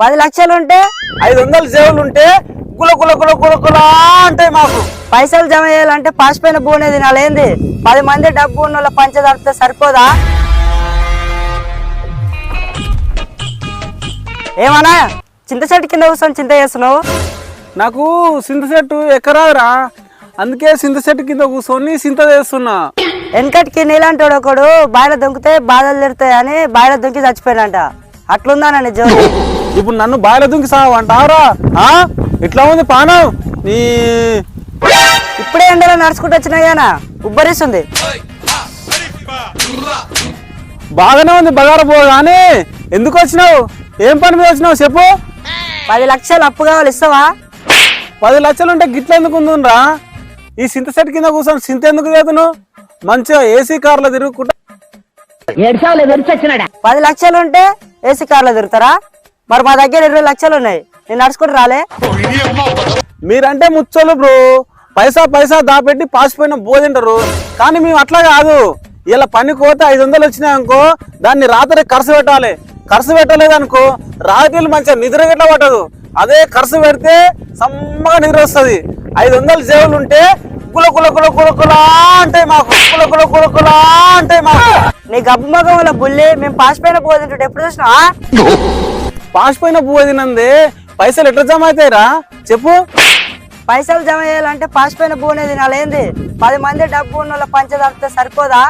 పది లక్షలు ఉంటే ఐదు వందల సేవలు ఉంటే కుల కుల కుల కుల కులా అంటాయి మాకు. పైసలు జమ చేయాలంటే పాసిపోయిన భూనే తినాలి. ఏంది? పది మంది డబ్బు ఉన్న వాళ్ళ పంచదారితే సరిపోదా? ఏమన్నా? చింత చెట్టు కింద కూర్చొని చింత చేస్తున్నావు? నాకు సింత చెట్టు ఎక్కరాదురా. అందుకే సింత చెట్టు కింద కూర్చొని సింత చేస్తున్నా. వెనకటికి నీలాంటి వాడు ఒకడు బాయిలో దొంకితే బాధలు తిడతాయని బాయిలో దొంకి చచ్చిపోయాడంట అట్లుందా నన్ను జోలి ఇప్పుడు నన్ను బాయిల దుంకి సావంటావరా ఆ? ఇట్లా ఉంది పానం. నీ ఇప్పుడే ఎండలో నడుచుకుంటూ వచ్చినా గానా? ఉబ్బరిస్తుంది. బాగానే ఉంది బగార పో కానీ ఎందుకు వచ్చినావు? ఏం పని మీద వచ్చినావు చెప్పు. పది లక్షలు అప్పు కావాలి ఇస్తావా? పది లక్షలు ఉంటే గిట్ల ఎందుకు ఉందిరా ఈ సింత సెట్ కింద కూర్చొని సింత ఎందుకు చేతును? మంచిగా ఏసీ కార్లో తిరుగుకుంటా పది లక్షలు ఉంటే ఏసీ కార్లో తిరుగుతారా? మరి మా దగ్గర ఇరవై లక్షలు ఉన్నాయి. నేను నడుచుకుంటూ రాలే. మీరంటే ముచ్చోలు బ్రో. పైసా పైసా దాపెట్టి పాసిపోయిన బోధింటారు కానీ మేము అట్లా కాదు. ఇలా పని కోత ఐదు వందలు వచ్చినాయి అనుకో దాన్ని రాత్రి ఖర్చు పెట్టాలి. ఖర్చు పెట్టలేదనుకో రాత్రి మంచిగా నిద్ర గిట్ల పట్టదు. అదే ఖర్చు పెడితే సమ్మగా నిద్ర వస్తుంది. ఐదు వందలు సేవలు ఉంటే కుల కుల కుల కుల కులా అంటే మాకు. కుల కుల కుల కులా అంటే మాకు. నీ గబ్బు మగం బుల్లి మేము పాసిపోయిన పోతుంటే ఎప్పుడు చూసినా పాసిపోయిన పువ్వు తినంది పైసలు ఎట్లా జమ అవుతాయిరా? చెప్పు. పైసలు జమ చేయాలంటే పాసిపోయిన భూనే తినాలి. ఏంది? పది మంది డబ్బు ఉన్న వాళ్ళ పంచదారితే సరిపోదా?